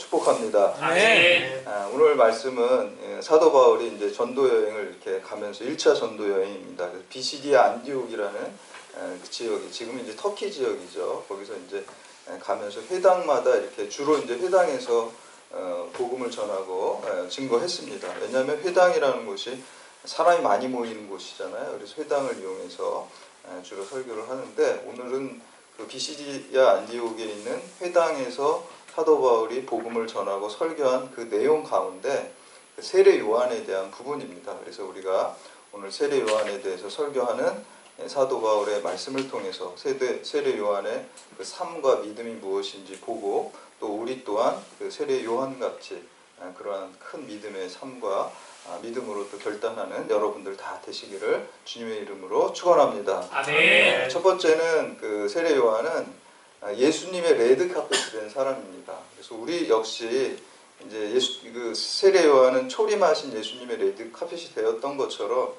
축복합니다. 아멘. 아, 오늘 말씀은 예, 사도 바울이 이제 전도 여행을 이렇게 가면서 1차 전도 여행입니다. 비시디아 안디옥이라는 에, 그 지역이 지금 이제 터키 지역이죠. 거기서 이제 에, 가면서 회당마다 이렇게 주로 이제 회당에서 어, 복음을 전하고 에, 증거했습니다. 왜냐하면 회당이라는 곳이 사람이 많이 모이는 곳이잖아요. 그래서 회당을 이용해서 에, 주로 설교를 하는데 오늘은 그 비시디아 안디옥에 있는 회당에서 사도 바울이 복음을 전하고 설교한 그 내용 가운데 그 세례 요한에 대한 부분입니다. 그래서 우리가 오늘 세례 요한에 대해서 설교하는 사도 바울의 말씀을 통해서 세례 요한의 그 삶과 믿음이 무엇인지 보고 또 우리 또한 그 세례 요한 같이 아, 그러한 큰 믿음의 삶과 아, 믿음으로 또 결단하는 여러분들 다 되시기를 주님의 이름으로 축원합니다. 아멘. 첫 번째는 그 세례 요한은 예수님의 레드 카펫이 된 사람입니다. 그래서 우리 역시 이제 예수 그 세례 요한은 초림하신 예수님의 레드 카펫이 되었던 것처럼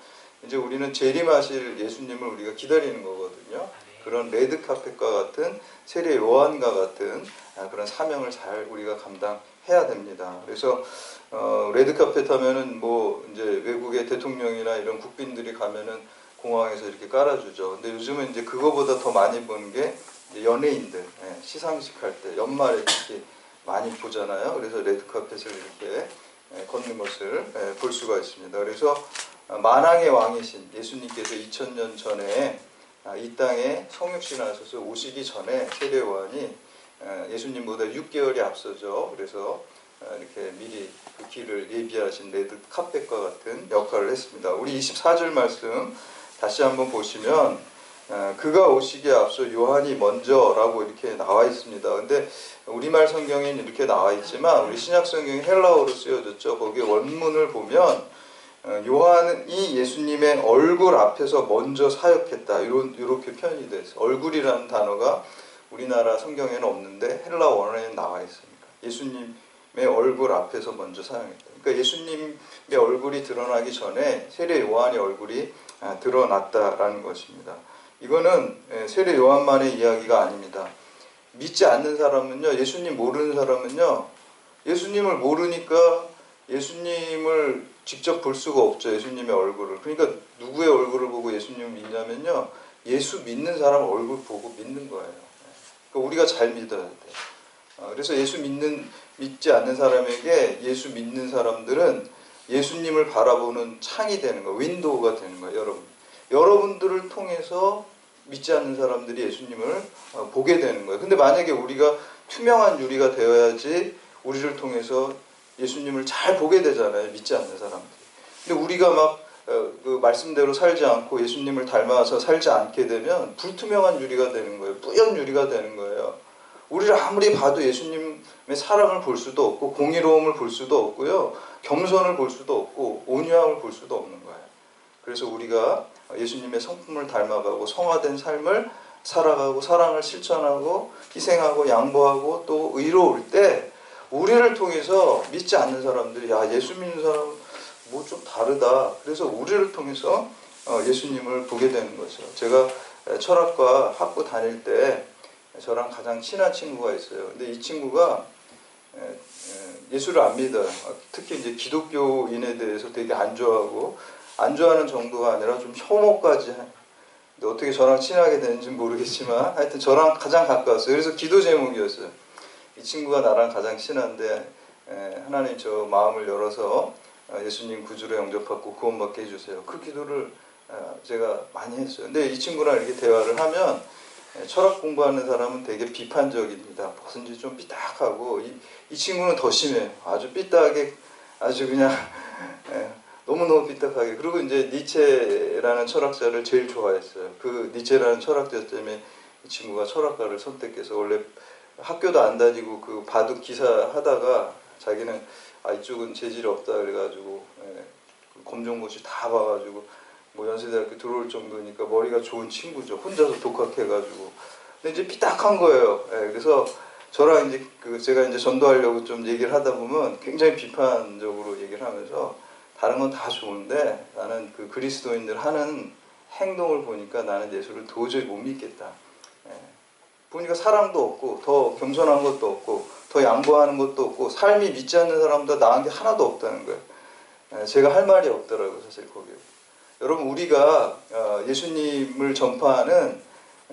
이제 우리는 재림하실 예수님을 우리가 기다리는 거거든요. 그런 레드 카펫과 같은 세례 요한과 같은 아, 그런 사명을 잘 우리가 감당해야 됩니다. 그래서 어, 레드 카펫 하면은 뭐 이제 외국의 대통령이나 이런 국빈들이 가면은 공항에서 이렇게 깔아주죠. 근데 요즘은 이제 그거보다 더 많이 보는 게 연예인들 예, 시상식 할 때 연말에 특히 많이 보잖아요. 그래서 레드 카펫을 이렇게 예, 걷는 것을 예, 볼 수가 있습니다. 그래서 어, 만왕의 왕이신 예수님께서 2000년 전에 아, 이 땅에 성육신하셔서 오시기 전에 세례 요한이 어, 예수님보다 6개월이 앞서죠. 그래서 어, 이렇게 미리 그 길을 예비하신 레드 카펫과 같은 역할을 했습니다. 우리 24절 말씀 다시 한번 보시면 어, 그가 오시기에 앞서 요한이 먼저라고 이렇게 나와 있습니다. 근데 우리말 성경에는 이렇게 나와 있지만 우리 신약 성경이 헬라어로 쓰여졌죠. 거기 원문을 보면 어, 요한이 예수님의 얼굴 앞에서 먼저 사역했다. 이렇게 표현이 돼 있어요. 얼굴이라는 단어가 우리나라 성경에는 없는데 헬라 원어에는 나와 있습니다. 예수님의 얼굴 앞에서 먼저 사용했다. 그러니까 예수님의 얼굴이 드러나기 전에 세례 요한의 얼굴이 아, 드러났다라는 것입니다. 이거는 예, 세례 요한만의 이야기가 아닙니다. 믿지 않는 사람은요, 예수님 모르는 사람은요, 예수님을 모르니까 예수님을 직접 볼 수가 없죠. 예수님의 얼굴을. 그러니까 누구의 얼굴을 보고 예수님을 믿냐면요, 예수 믿는 사람 얼굴 보고 믿는 거예요. 그러니까 우리가 잘 믿어야 돼. 어, 그래서 예수 믿는 믿지 않는 사람에게 예수 믿는 사람들은 예수님을 바라보는 창이 되는 거예요. 윈도우가 되는 거예요, 여러분. 여러분들을 통해서 믿지 않는 사람들이 예수님을 어, 보게 되는 거예요. 근데 만약에 우리가 투명한 유리가 되어야지 우리를 통해서 예수님을 잘 보게 되잖아요. 믿지 않는 사람들이. 근데 우리가 막 어, 그 말씀대로 살지 않고 예수님을 닮아서 살지 않게 되면 불투명한 유리가 되는 거예요. 뿌연 유리가 되는 거예요. 우리를 아무리 봐도 예수님의 사랑을 볼 수도 없고 공의로움을 볼 수도 없고요. 겸손을 볼 수도 없고 온유함을 볼 수도 없는 거예요. 그래서 우리가 예수님의 성품을 닮아가고 성화된 삶을 살아가고 사랑을 실천하고 희생하고 양보하고 또 의로울 때 우리를 통해서 믿지 않는 사람들이 야 예수 믿는 사람 뭐 좀 다르다. 그래서 우리를 통해서 어, 예수님을 보게 되는 거죠. 제가 철학과 학부 다닐 때 저랑 가장 친한 친구가 있어요. 근데 이 친구가 예수를 안 믿어요. 특히 이제 기독교인에 대해서 되게 안 좋아하고 안 좋아하는 정도가 아니라 좀 혐오까지 근데 어떻게 저랑 친하게 되는지 모르겠지만 하여튼 저랑 가장 가까웠어요. 그래서 기도 제목이었어요. 이 친구가 나랑 가장 친한데 하나님 저 마음을 열어서 어, 예수님 구주로 영접받고 구원받게 해주세요. 그 기도를 어, 제가 많이 했어요. 근데 이 친구랑 이렇게 대화를 하면 철학 공부하는 사람은 되게 비판적입니다. 무슨지 좀 삐딱하고 이, 이 친구는 더 심해요. 아주 삐딱하게 아주 그냥 너무너무 삐딱하게 그리고 이제 니체라는 철학자를 제일 좋아했어요. 그 니체라는 철학자 때문에 이 친구가 철학가를 선택해서 원래 학교도 안 다니고 그 바둑 기사 하다가 자기는 아 이쪽은 재질이 없다 그래가지고 예, 검정고시 다 봐가지고 뭐 연세대학교 들어올 정도니까 머리가 좋은 친구죠. 혼자서 독학해가지고 근데 이제 삐딱한 거예요. 예, 그래서 저랑 이제 그 제가 이제 전도하려고 좀 얘기를 하다 보면 굉장히 비판적으로 얘기를 하면서 다른 건 다 좋은데 나는 그 그리스도인들 하는 행동을 보니까 나는 예수를 도저히 못 믿겠다. 예. 보니까 사랑도 없고 더 겸손한 것도 없고 더 양보하는 것도 없고 삶이 믿지 않는 사람보다 나은 게 하나도 없다는 거예요. 예, 제가 할 말이 없더라고요, 사실 거기. 여러분 우리가 어, 예수님을 전파하는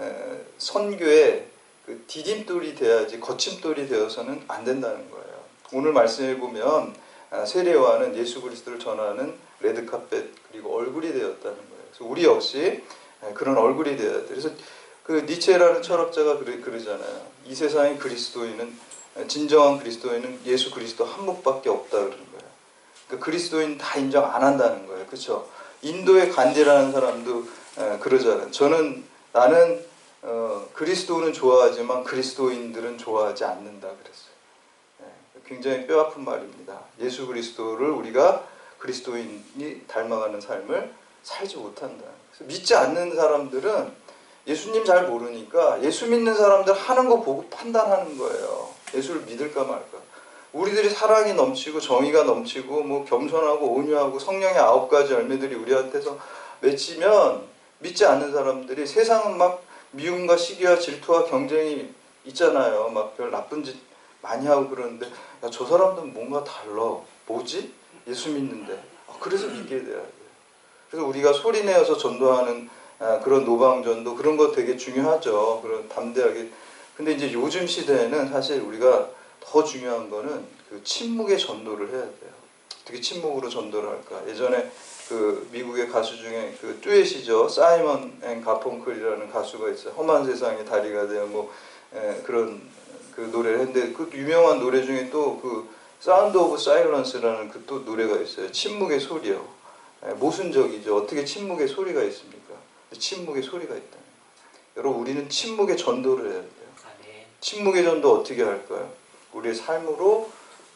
에, 선교의 그 디딤돌이 돼야지 거침돌이 되어서는 안 된다는 거예요. 오늘 말씀해 보면 아, 세례와는 예수 그리스도를 전하는 레드카펫 그리고 얼굴이 되었다는 거예요. 그래서 우리 역시 에, 그런 얼굴이 되어야 돼. 그래서 그 니체라는 철학자가 그러, 그러잖아요. 이 세상의 그리스도인은 에, 진정한 그리스도인은 예수 그리스도 한 분밖에 없다 그러는 거예요. 그 그리스도인 다 인정 안 한다는 거예요. 그렇죠? 인도의 간디라는 사람도 에, 그러잖아요. 저는 나는 어, 그리스도는 좋아하지만 그리스도인들은 좋아하지 않는다 그랬어요. 예, 굉장히 뼈아픈 말입니다. 예수 그리스도를 우리가 그리스도인이 닮아가는 삶을 살지 못한다. 믿지 않는 사람들은 예수님 잘 모르니까 예수 믿는 사람들 하는 거 보고 판단하는 거예요. 예수를 믿을까 말까. 우리들이 사랑이 넘치고 정의가 넘치고 뭐 겸손하고 온유하고 성령의 아홉 가지 열매들이 우리한테서 맺히면 믿지 않는 사람들이 세상은 막 미움과 시기와 질투와 경쟁이 있잖아요. 막 별 나쁜 짓 많이 하고 그러는데 야, 저 사람들은 뭔가 달라. 뭐지? 예수 믿는데. 아, 그래서 믿게 돼야 돼요. 그래서 우리가 소리 내어서 전도하는 아, 그런 노방전도 그런 거 되게 중요하죠. 그런 담대하게. 근데 이제 요즘 시대에는 사실 우리가 더 중요한 거는 그 침묵의 전도를 해야 돼요. 어떻게 침묵으로 전도를 할까? 예전에 그 미국의 가수 중에 그 듀엣이죠. 사이먼 앤 가펑클이라는 가수가 있어요. 험한 세상의 다리가 되어 뭐 에, 그런 그 노래를 했는데 그 유명한 노래 중에 또 그 사운드 오브 사일런스라는 그 또 노래가 있어요. 침묵의 소리요. 에, 모순적이죠. 어떻게 침묵의 소리가 있습니까? 침묵의 소리가 있다. 여러분 우리는 침묵의 전도를 해야 돼요. 아멘. 침묵의 전도 어떻게 할까요? 우리의 삶으로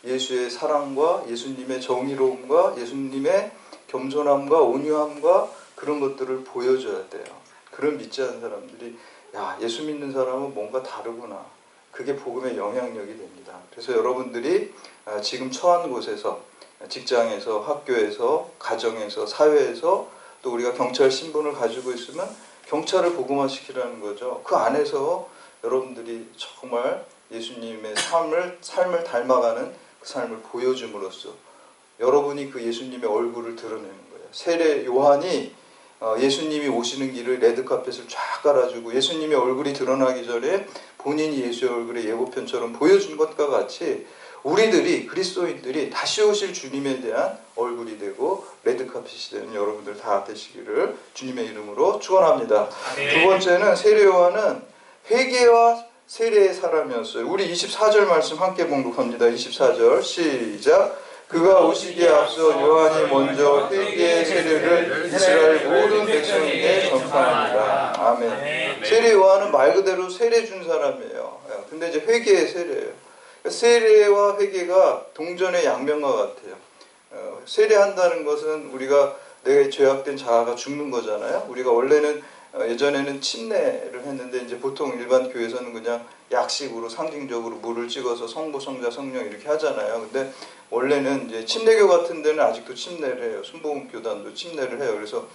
예수의 사랑과 예수님의 정의로움과 예수님의 겸손함과 온유함과 그런 것들을 보여줘야 돼요. 그런 믿지 않는 사람들이 야 예수 믿는 사람은 뭔가 다르구나. 그게 복음의 영향력이 됩니다. 그래서 여러분들이 아, 지금 처한 곳에서 직장에서 학교에서 가정에서 사회에서 또 우리가 경찰 신분을 가지고 있으면 경찰을 복음화시키라는 거죠. 그 안에서 여러분들이 정말 예수님의 삶을 삶을 닮아가는 그 삶을 보여줌으로써 여러분이 그 예수님의 얼굴을 드러내는 거예요. 세례 요한이 어, 예수님이 오시는 길을 레드카펫을 쫙 깔아주고 예수님의 얼굴이 드러나기 전에 본인이 예수의 얼굴의 예고편처럼 보여준 것과 같이 우리들이 그리스도인들이 다시 오실 주님에 대한 얼굴이 되고 레드카펫이 되는 여러분들 다 되시기를 주님의 이름으로 축원합니다. 두 번째는 세례 요한은 회개와 세례의 사람이었어요. 우리 24절 말씀 함께 봉독합니다. 24절 시작. 그가 오시기에 앞서 요한이 먼저 회개의 세례를 이스라엘 모든 백성에게 전파합니다. 아멘. 세례 요한은 말 그대로 세례 준 사람이에요. 예, 근데 이제 회개의 세례예요. 그러니까 세례와 회개가 동전의 양면과 같아요. 어, 세례한다는 것은 우리가 내 죄악된 자아가 죽는 거잖아요. 우리가 원래는 어, 예전에는 침례를 했는데 이제 보통 일반 교회에서는 그냥 약식으로 상징적으로 물을 찍어서 성부, 성자, 성령 이렇게 하잖아요. 근데 원래는 이제 침례교 같은 데는 아직도 침례를 해요. 순복음 교단도 침례를 해요. 그래서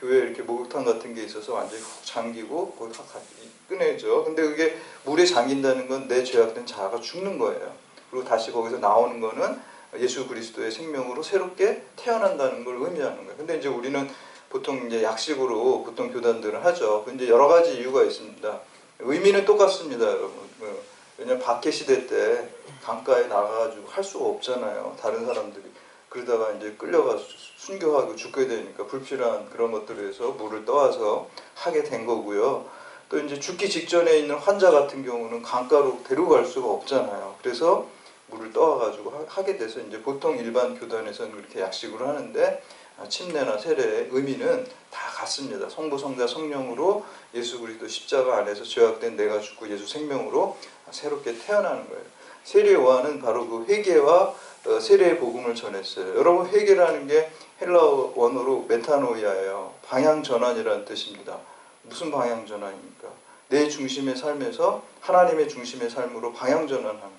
교회 이렇게 목욕탕 같은 게 있어서 완전히 훅 잠기고 거기 다 가- 꺼내죠. 근데 그게 물에 잠긴다는 건 내 죄악된 자아가 죽는 거예요. 그리고 다시 거기서 나오는 거는 예수 그리스도의 생명으로 새롭게 태어난다는 걸 의미하는 거예요. 근데 이제 우리는 보통 이제 약식으로 보통 교단들을 하죠. 근데 여러 가지 이유가 있습니다. 의미는 똑같습니다, 여러분. 그, 왜냐면 박해 시대 때 강가에 나가가지고 할 수가 없잖아요. 다른 사람들이 그러다가 이제 끌려가 순교하고 죽게 되니까 불필요한 그런 것들을 해서 물을 떠와서 하게 된 거고요. 또 이제 죽기 직전에 있는 환자 같은 경우는 강가로 데리고 갈 수가 없잖아요. 그래서 물을 떠와가지고 하- 하게 돼서 이제 보통 일반 교단에서는 그렇게 약식으로 하는데 아, 침례나 세례의 의미는 다 같습니다. 성부, 성자, 성령으로 예수 그리스도 십자가 안에서 죄악된 내가 죽고 예수 생명으로 새롭게 태어나는 거예요. 세례 요한은 바로 그 회개와 어, 세례의 복음을 전했어요. 여러분 회개라는 게 헬라어 원어로 메타노이아예요. 방향 전환이라는 뜻입니다. 무슨 방향 전환입니까? 내 중심의 삶에서 하나님의 중심의 삶으로 방향 전환하는 거예요.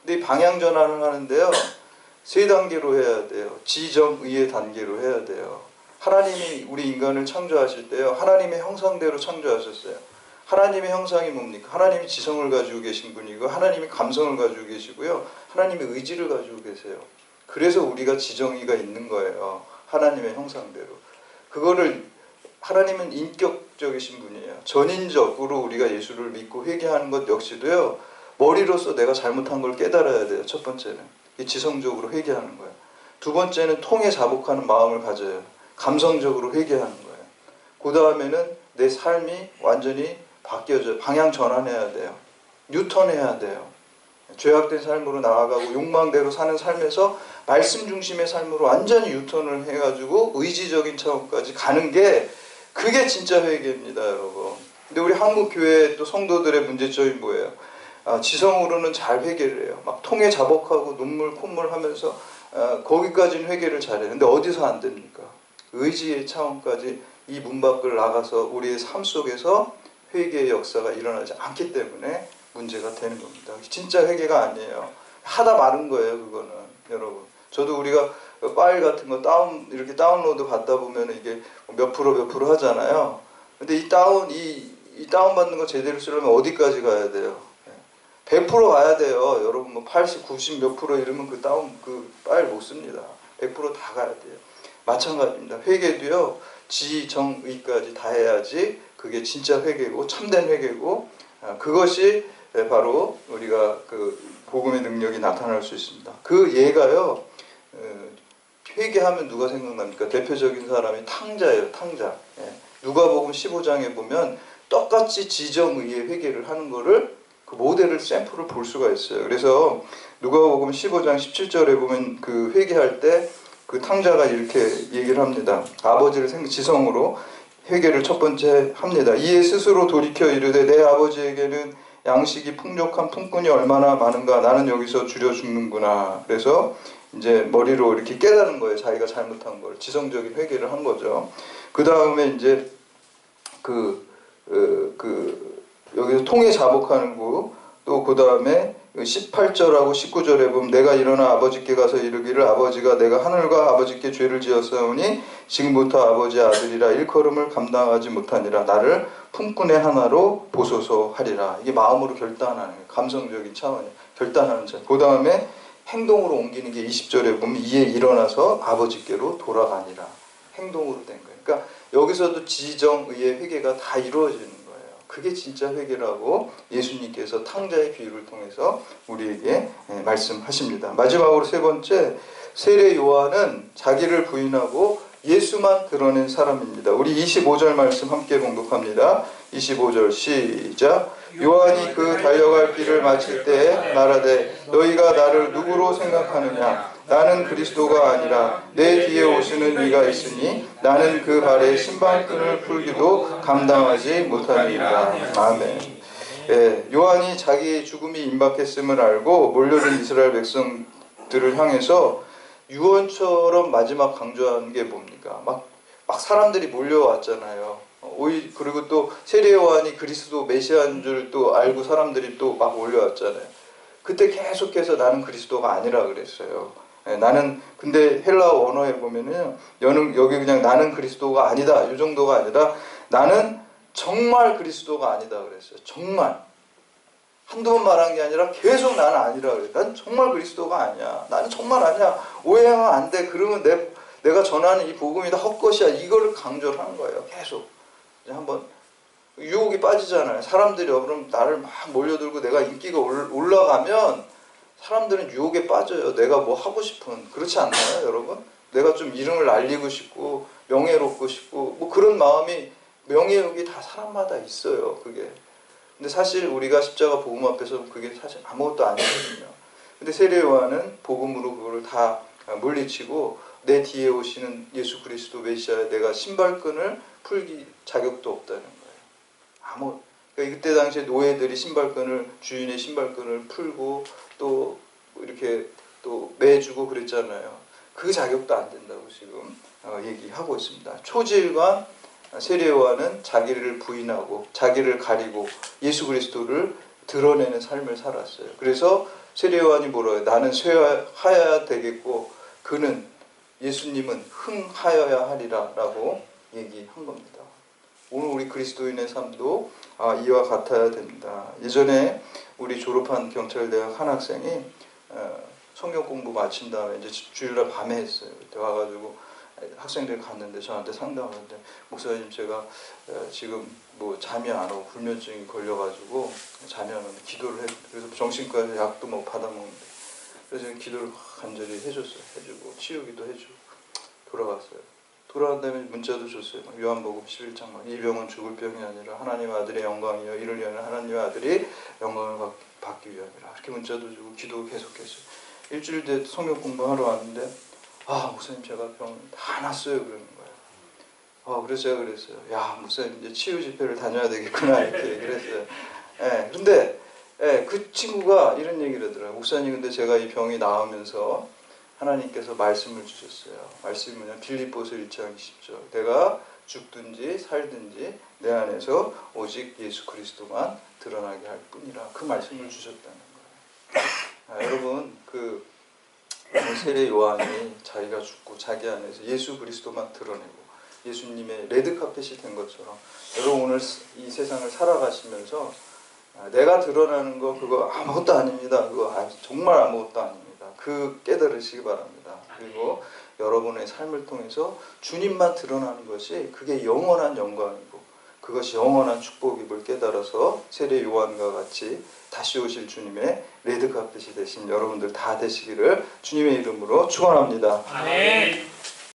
근데 이 방향 전환을 하는데요. 세 단계로 해야 돼요. 지정의의 단계로 해야 돼요. 하나님이 우리 인간을 창조하실 때요. 하나님의 형상대로 창조하셨어요. 하나님의 형상이 뭡니까? 하나님이 지성을 가지고 계신 분이고 하나님이 감성을 가지고 계시고요. 하나님의 의지를 가지고 계세요. 그래서 우리가 지정의가 있는 거예요. 하나님의 형상대로. 그거를 하나님은 인격적이신 분이에요. 전인적으로 우리가 예수를 믿고 회개하는 것 역시도요. 머리로서 내가 잘못한 걸 깨달아야 돼요. 첫 번째는. 이 지성적으로 회개하는 거예요. 두 번째는 통에 자복하는 마음을 가져요. 감성적으로 회개하는 거예요. 그 다음에는 내 삶이 완전히 바뀌어져요. 방향 전환해야 돼요. 뉴턴해야 돼요. 죄악된 삶으로 나아가고 욕망대로 사는 삶에서 말씀 중심의 삶으로 완전히 유턴을 해가지고 의지적인 차원까지 가는 게 그게 진짜 회개입니다, 여러분. 근데 우리 한국 교회 또 성도들의 문제점이 뭐예요? 아, 지성으로는 잘 회개를 해요. 막 통에 자복하고 눈물 콧물 하면서 아, 거기까지는 회개를 잘해요. 근데 어디서 안 됩니까? 의지의 차원까지 이 문 밖을 나가서 우리의 삶 속에서 회개의 역사가 일어나지 않기 때문에 문제가 되는 겁니다. 진짜 회개가 아니에요. 하다 마른 거예요, 그거는. 여러분. 저도 우리가 파일 같은 거 다운, 이렇게 다운로드 받다 보면 이게 몇 프로 몇 프로 하잖아요. 근데 이 다운, 이, 이 다운받는 거 제대로 쓰려면 어디까지 가야 돼요? 100% 가야 돼요. 여러분 뭐 80, 90 몇 프로 이러면 그 다운, 그 파일 못 씁니다. 100%다 가야 돼요. 마찬가지입니다. 회개도요, 지, 정, 의까지 다 해야지 그게 진짜 회개고 참된 회개고 아, 그것이 바로 우리가 그 복음의 능력이 나타날 수 있습니다. 그 예가요. 어, 회개하면 누가 생각납니까? 대표적인 사람이 탕자예요. 탕자. 예. 누가복음 15장에 보면 똑같이 지정의의 회개를 하는 거를 그 모델을 샘플을 볼 수가 있어요. 그래서 누가복음 15장 17절에 보면 그 회개할 때 그 탕자가 이렇게 얘기를 합니다. 아버지를 생 지성으로 회개를 첫 번째 합니다. 이에 스스로 돌이켜 이르되 내 아버지에게는 양식이 풍족한 품꾼이 얼마나 많은가 나는 여기서 줄여 죽는구나. 그래서 이제 머리로 이렇게 깨달은 거예요. 자기가 잘못한 걸 지성적인 회개를 한 거죠. 그 다음에 이제 그, 그, 그 여기서 통에 자복하는 거, 또그 다음에 18절하고 19절에 보면 내가 일어나 아버지께 가서 이르기를 아버지가 내가 하늘과 아버지께 죄를 지었사오니 지금부터 아버지 아들이라 일컬음을 감당하지 못하니라. 나를 품꾼의 하나로 보소서 하리라. 이게 마음으로 결단하는 감성적인 차원이에요. 결단하는 차그 다음에 행동으로 옮기는 게 20절에 보면 이에 일어나서 아버지께로 돌아가니라. 행동으로 된 거예요. 그러니까 여기서도 지정 의의 회개가 다 이루어지는 그게 진짜 회개라고 예수님께서 탕자의 비유를 통해서 우리에게 예, 말씀하십니다. 마지막으로 세 번째 세례 요한은 자기를 부인하고 예수만 드러낸 사람입니다. 우리 25절 말씀 함께 봉독합니다. 25절 시작. 요한이 그 달려갈 길을 마칠 때에 말하되 너희가 나를 누구로 생각하느냐 나는 그리스도가 아니라 내 뒤에 오시는 이가 있으니 나는 그 발에 신발끈을 풀기도 감당하지 못하리라. 아멘. 예, 요한이 자기의 죽음이 임박했음을 알고 몰려든 이스라엘 백성들을 향해서 유언처럼 마지막 강조한 게 뭡니까? 막, 막 사람들이 몰려왔잖아요. 오히 그리고 또 세례 요한이 그리스도 메시아인 줄 또 알고 사람들이 또 막 몰려왔잖아요. 그때 계속해서 나는 그리스도가 아니라 그랬어요. 예, 나는 근데 헬라어 언어에 보면은 여는 여기 그냥 나는 그리스도가 아니다 이 정도가 아니라 나는 정말 그리스도가 아니다 그랬어요. 정말 한두 번 말한 게 아니라 계속 나는 아니라 그래. 난 정말 그리스도가 아니야. 나는 정말 아니야. 오해하면 안 돼. 그러면 내 내가 전하는 이 복음이 다 헛것이야. 이거를 강조를 하는 거예요. 계속 이제 한번 유혹이 빠지잖아요. 사람들이 그럼 나를 막 몰려들고 내가 인기가 올라가면 사람들은 유혹에 빠져요. 내가 뭐 하고 싶은 그렇지 않나요, 여러분? 내가 좀 이름을 알리고 싶고 명예롭고 싶고 뭐 그런 마음이 명예욕이 다 사람마다 있어요. 그게. 근데 사실 우리가 십자가 복음 앞에서 그게 사실 아무것도 아니거든요. 근데 세례 요한은 복음으로 그거를 다 물리치고 내 뒤에 오시는 예수 그리스도 메시아에 내가 신발끈을 풀기 자격도 없다는 거예요. 아무 그러니까 그때 당시에 노예들이 신발끈을 주인의 신발끈을 풀고 또 이렇게 또 매주고 그랬잖아요. 그 자격도 안 된다고 지금 어, 얘기하고 있습니다. 초질과 세례요한은 자기를 부인하고 자기를 가리고 예수 그리스도를 드러내는 삶을 살았어요. 그래서 세례요한이 뭐라요? 나는 쇠하여야 되겠고 그는 예수님은 흥하여야 하리라라고 얘기한 겁니다. 오늘 우리 그리스도인의 삶도 아, 이와 같아야 됩니다. 예전에 우리 졸업한 경찰대학 한 학생이 어, 성경 공부 마친 다음에 이제 주일날 밤에 했어요. 그때 와가지고 학생들이 갔는데 저한테 상담하는데 목사님 제가 어, 지금 뭐 잠이 안 오고 불면증이 걸려가지고 잠이 안 오는데 기도를 해 그래서 정신과에서 약도 뭐 받아먹는데 그래서 기도를 간절히 해줬어요. 해주고 치유기도 해주고 돌아갔어요. 돌아간 다음에 문자도 줬어요. 막 요한복음 11장 막 이 병은 죽을 병이 아니라 하나님 아들의 영광이요 이를 위하여 하나님 아들이 영광을 받, 받기 위함이라 이렇게 문자도 주고 기도 계속했어요. 일주일 뒤에 성경 공부하러 왔는데 아 목사님 제가 병 다 났어요 그러는 거예요. 아 그래서 제가 그랬어요. 야 목사님 이제 치유 집회를 다녀야 되겠구나 이렇게 했어요. 예, 근데 예, 그 친구가 이런 얘기를 하더라고요. 목사님 근데 제가 이 병이 나오면서 하나님께서 말씀을 주셨어요. 말씀이 뭐냐 빌립보서 1장 20절 내가 죽든지 살든지 내 안에서 오직 예수 그리스도만 드러나게 할 뿐이라 그 말씀을 주셨다는 거예요. 아, 여러분 그 세례 요한이 자기가 죽고 자기 안에서 예수 그리스도만 드러내고 예수님의 레드 카펫이 된 것처럼 여러분 오늘 이 세상을 살아가시면서 아, 내가 드러나는 거 그거 아무것도 아닙니다. 그거 아- 정말 아무것도 아닙니다. 그 깨달으시기 바랍니다. 그리고 여러분의 삶을 통해서 주님만 드러나는 것이 그게 영원한 영광이고 그것이 영원한 축복임을 깨달아서 세례 요한과 같이 다시 오실 주님의 레드카펫이 되신 여러분들 다 되시기를 주님의 이름으로 축원합니다. 아멘.